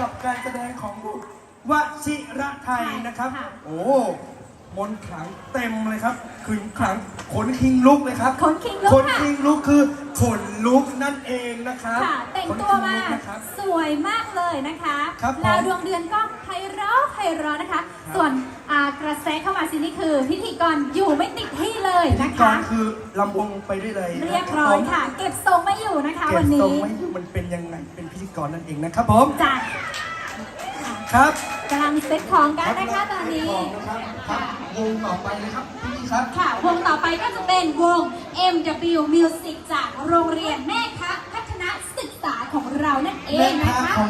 กับการแสดงของวชิระไทยนะครับโอ้มนขลังเต็มเลยครับขึงขลังขนคิงลุกเลยครับขนคิงลุกขนคิงลุกคือขนลุกนั่นเองนะครับะแต่งตัวมาสวยมากเลยนะคะครัลาวดวงเดือนก็ไพเราะไพราะนะคะคส่วนกระแสเข้ามาซีนี่คือ พิธีกรอยู่ไม่ติดที่เลยพิธีนะกคะรคือลำวงไปด้วยเลยเรียบร้อยค่ะ เก็บทรงไม่อยู่นะคะเก็บวันตรงนี้ ไม่อยู่มันเป็นยังไง ธีกรนั่นเองนะครับผมจ้ะครับกำลังเซ็ตของกันนะคะตอนนี้ครับครับวงต่อไปเลยครับพี่ครับค่ะวงต่อไปก็จะเป็นวง MW Music จากโรงเรียนแม่คะพัฒนศึกษาของเรานั่นเองแม่นะค้าคะของ